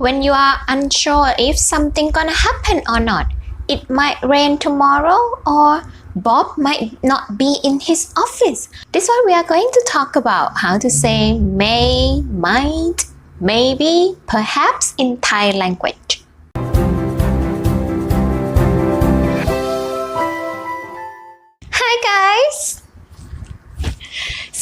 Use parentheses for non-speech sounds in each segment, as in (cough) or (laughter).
when you are unsure if something gonna happen or not it might rain tomorrow or Bob might not be in his office. This one we are going to talk about how to say may might maybe perhaps in Thai language. Hi guys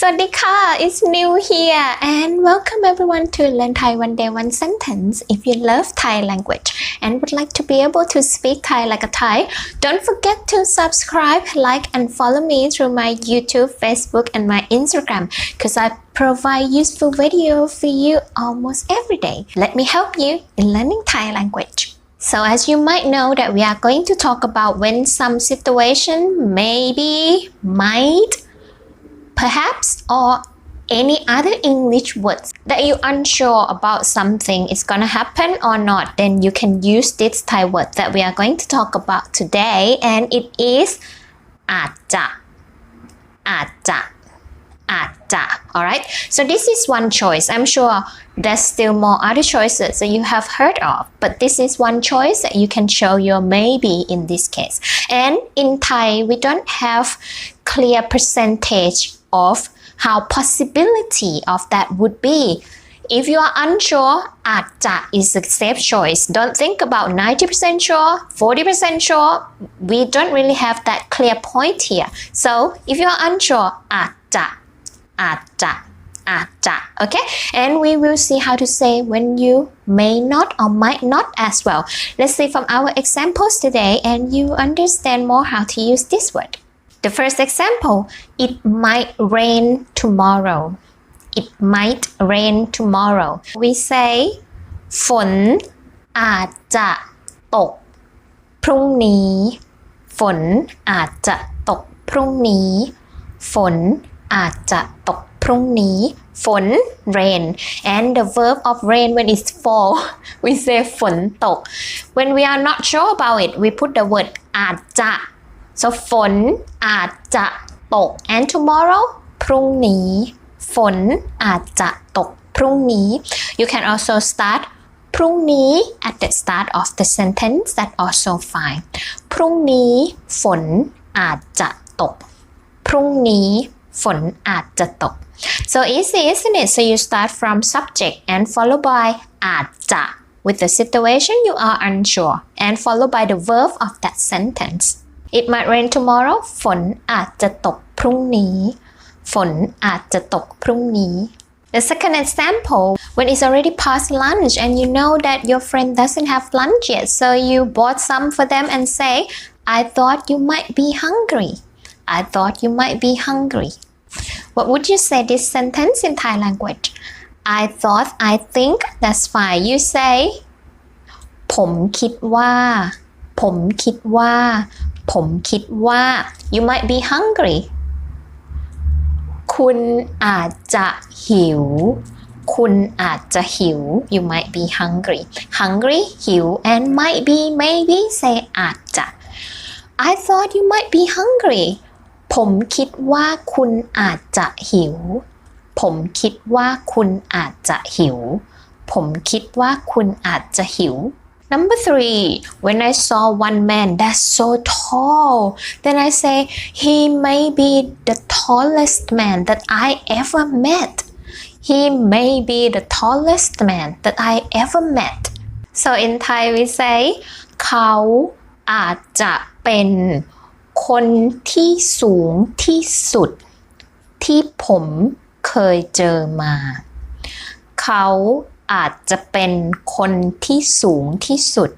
Swadika It's new here and welcome everyone to Learn Thai One Day One Sentence. If you love Thai language and would like to be able to speak Thai like a Thai, don't forget to subscribe, like and follow me through my YouTube, Facebook and my Instagram because I provide useful video for you almost every day. Let me help you in learning Thai language. So as you might know that we are going to talk about when some situation maybe might perhaps or any other English words that you're unsure about something is going to happen or not, then you can use this Thai word that we are going to talk about today, and it is aja. Aja. Aja. Alright, so this is one choice. I'm sure there's still more other choices that you have heard of, but this is one choice that you can show your maybe in this case. And in Thai, we don't have clear percentage of how possibility of that would be. If you are unsure, atta is the safe choice. Don't think about 90% sure, 40% sure. We don't really have that clear point here. So if you are unsure, atta, atta, atta. Okay, and we will see how to say when you may not or might not as well. Let's see from our examples today, and you understand more how to use this word. the first example it might rain tomorrow it might rain tomorrow we say ฝนอาจจะตก พรุ่งนี้ ฝนอาจจะตกพรุ่งนี้ ฝนอาจจะตกพรุ่งนี้ ฝน rain and the verb of rain when it's fall (laughs) we say ฝนตก when we are not sure about it we put the word อาจจะ so ฝนอาจจะตก and tomorrow พรุ่งนี้ ฝนอาจจะตกพรุ่งนี้ you can also start พรุ่งนี้ at the start of the sentence that also fine พรุ่งนี้ ฝนอาจจะตก พรุ่งนี้ ฝนอาจจะตก so easy isn't it so you start from subject and follow by อาจจะ with the situation you are unsure and follow by the verb of that sentence it might rain tomorrow ฝนอาจจะตกพรุ่งนี้ ฝนอาจจะตกพรุ่งนี้ The second example, when it's already past lunch and you know that your friend doesn't have lunch yet, so you bought some for them and say, I thought you might be hungry. I thought you might be hungry. What would you say this sentence in Thai language? I thought, I think, that's fine. You say ผมคิดว่า ผมคิดว่า ผมคิดว่า you might be hungry คุณอาจจะหิว คุณอาจจะหิว you might be hungry hungry หิว and might be maybe say อาจจะ I thought you might be hungry ผมคิดว่าคุณอาจจะหิว ผมคิดว่าคุณอาจจะหิว ผมคิดว่าคุณอาจจะหิว Number three, when I saw one man that's so tall, then I say he may be the tallest man that I ever met. He may be the tallest man that I ever met. So in Thai we say เขาอาจจะเป็นคนที่สูงที่สุด ที่ผมเคยเจอมา เขา อาจจะเป็นคนที่สูงที่สุด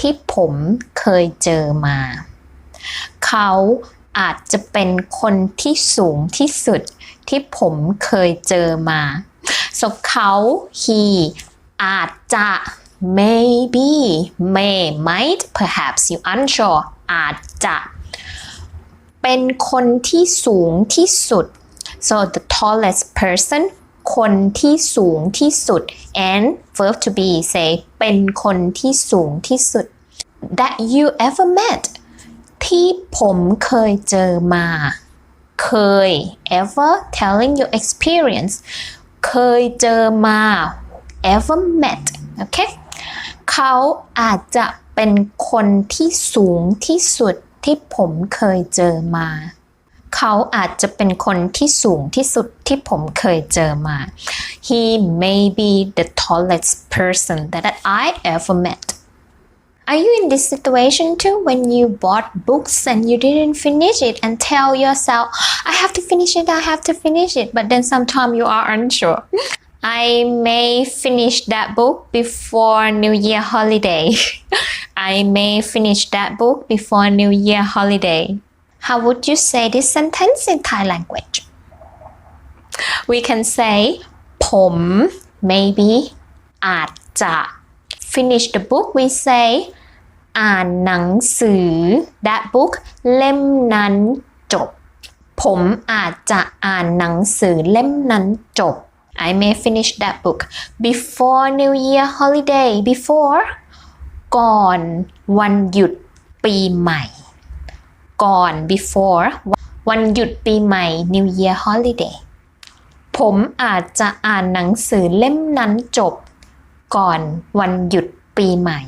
ที่ผมเคยเจอมา เขาอาจจะเป็นคนที่สูงที่สุดที่ผมเคยเจอมา so เขา he อาจจะ maybe may might perhaps you unsure อาจจะ เป็นคนที่สูงที่สุด so the tallest person คนที่สูงที่สุด and verb to be say เป็นคนที่สูงที่สุด that you ever met ที่ผมเคยเจอมา เคย ever telling your experience เคยเจอมา ever met okay เขาอาจจะเป็นคนที่สูงที่สุดที่ผมเคยเจอมา เขาอาจจะเป็นคนที่สูงที่สุดที่ผมเคยเจอมา He may be the tallest person that I ever met Are you in this situation too when you bought books and you didn't finish it and tell yourself, I have to finish it, I have to finish it, but then sometimes you are unsure. I may finish that book before New Year holiday. I may finish that book before New Year holiday. How would you say this sentence in Thai language? We can say ผม maybe อาจจะ finish the book we say อ่านหนังสือ that book เล่มนั้นจบ ผมอาจจะอ่านหนังสือเล่มนั้นจบ I may finish that book before New Year holiday before ก่อนวันหยุดปีใหม่ ก่อน before วันหยุดปีใหม่ New Year holiday ผมอาจจะอ่านหนังสือเล่มนั้นจบ ก่อนวันหยุดปีใหม่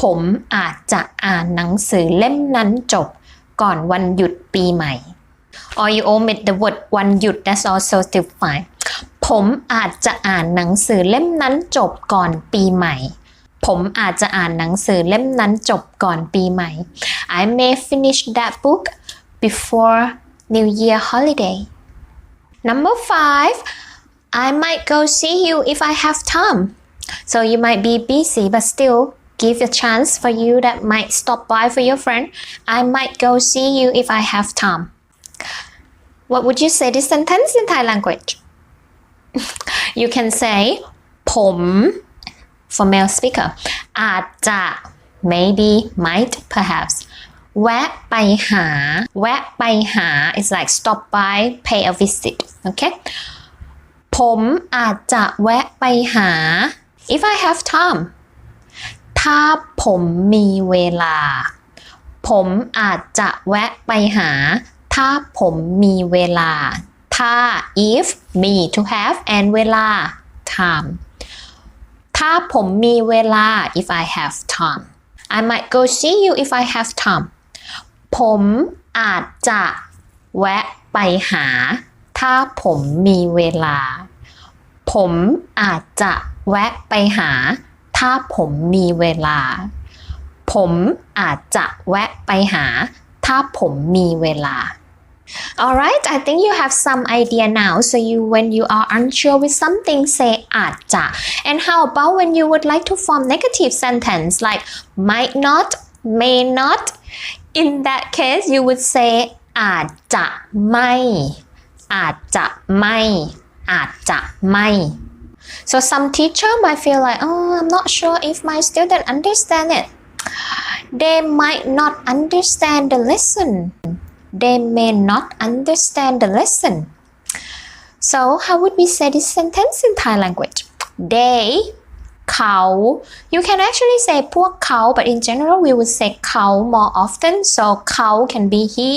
ผมอาจจะอ่านหนังสือเล่มนั้นจบ ก่อนวันหยุดปีใหม่ or you omit the word วันหยุด that's also still fine ผมอาจจะอ่านหนังสือเล่มนั้นจบก่อนปีใหม่ ผมอาจจะอ่านหนังสือเล่มนั้นจบก่อนปีใหม่ I may finish that book before New Year holiday. Number five I might go see you if I have time. So you might be busy but still give a chance for you that might stop by for your friend. I might go see you if I have time. What would you say this sentence in Thai language? (laughs) you can say ผม for male speaker อาจจะ maybe might perhaps แวะไปหา แวะไปหา is like stop by pay a visit okay ผมอาจจะแวะไปหา if I have time ถ้าผมมีเวลา ผมอาจจะแวะไปหา ถ้าผมมีเวลา ถ้า if me to have and เวลา time ถ้าผมมีเวลา if I have time I might go see you if I have time ผมอาจจะแวะไปหา ถ้าผมมีเวลา ผมอาจจะแวะไปหา ถ้าผมมีเวลา ผมอาจจะแวะไปหา ถ้าผมมีเวลา Alright, I think you have some idea now. So you, when you are unsure with something, say อาจจะ And how about when you would like to form negative sentence like might not, may not? In that case, you would say อาจจะไม่ อาจจะไม่ อาจจะไม่ So some teacher might feel like, oh, I'm not sure if my student understand it. They might not understand the lesson. They may not understand the lesson. So how would we say this sentence in Thai language? They เขา you can actually say พวกเขา but in general we would say เขา more often so เขา can be he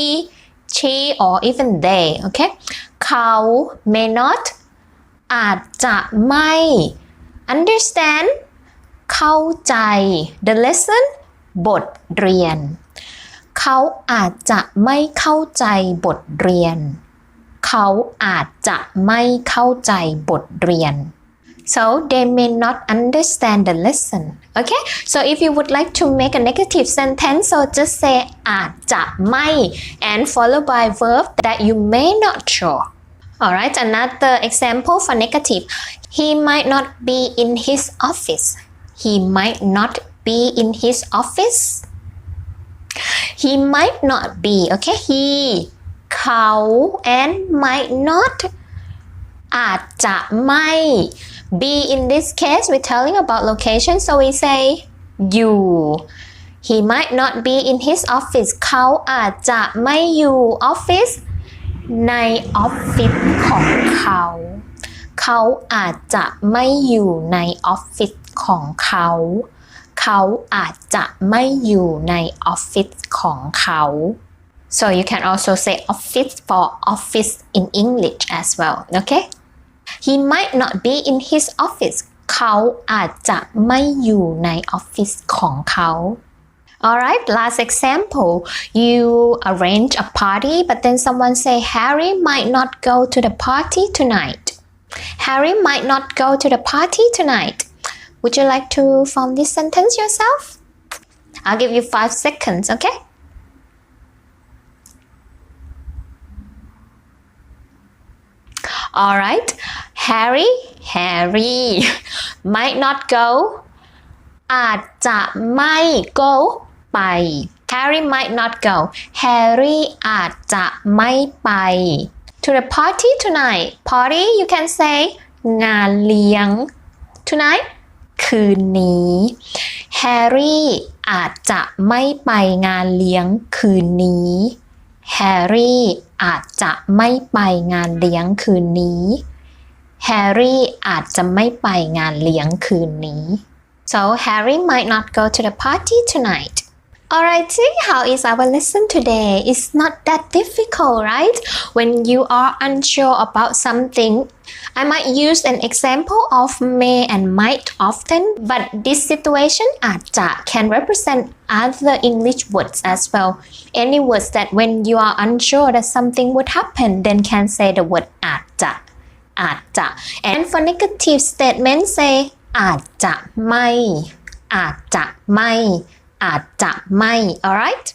she or even they okay เขา may not อาจจะไม่ understand เข้าใจ the lesson บทเรียน เขาอาจจะไม่เข้าใจบทเรียน เขาอาจจะไม่เข้าใจบทเรียน so they may not understand the lesson okay so if you would like to make a negative sentence so just say อาจจะไม่ and followed by verb that you may not show alright another example for negative he might not be in his office he might not be in his office he might not be okay he เขา and might not อาจจะไม่ be in this case we're telling about location so we say you he might not be in his office เขาอาจจะไม่อยู่ออฟฟิศในออฟฟิศของเขา เขาอาจจะไม่อยู่ในออฟฟิศของเขา เขาอาจจะไม่อยู่ในออฟฟิศของเขา so you can also say office for office in English as well okay he might not be in his office เขาอาจจะไม่อยู่ในออฟฟิศของเขา Alright, last example. You arrange a party, but then someone say Harry might not go to the party tonight. Harry might not go to the party tonight. Would you like to form this sentence yourself? I'll give you five seconds, okay? Alright, Harry, Harry (laughs) might not go อาจจะไม่ go ไป Harry might not go Harry อาจจะไม่ไป to the party tonight party you can say งานเลี้ยง tonight คืนนี้แฮร์รี่อาจจะไม่ไปงานเลี้ยงคืนนี้แฮร์รี่อาจจะไม่ไปงานเลี้ยงคืนนี้แฮร์รี่อาจจะไม่ไปงานเลี้ยงคืนนี้ So Harry might not go to the party tonight. Alrighty, how is our lesson today? It's not that difficult, right? When you are unsure about something, I might use an example of may and might often, but this situation aja can represent other English words as well. Any words that when you are unsure that something would happen, then can say the word aja, aja. And for negative statements, say aja, mai, aja, mai. อาจจะไม่ อาจจะไม่ alright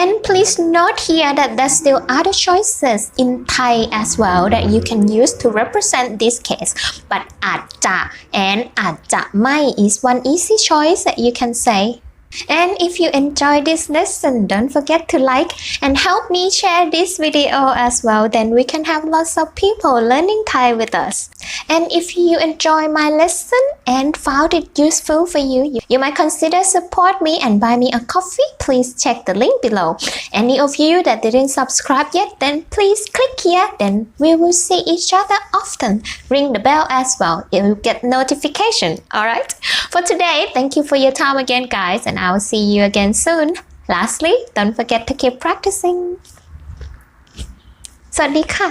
and please note here that there's still other choices in Thai as well that you can use to represent this case but อาจจะ and อาจจะไม่ is one easy choice that you can say and if you enjoy this lesson, don't forget to like and help me share this video as well. Then we can have lots of people learning Thai with us. And if you enjoy my lesson and found it useful for you, you, might consider support me and buy me a coffee. Please check the link below. Any of you that didn't subscribe yet, then please click here. Then we will see each other often. Ring the bell as well. You will get notification. Alright? For today, thank you for your time again, guys, and I'll see you again soon. Lastly, don't forget to keep practicing. สวัสดีค่ะ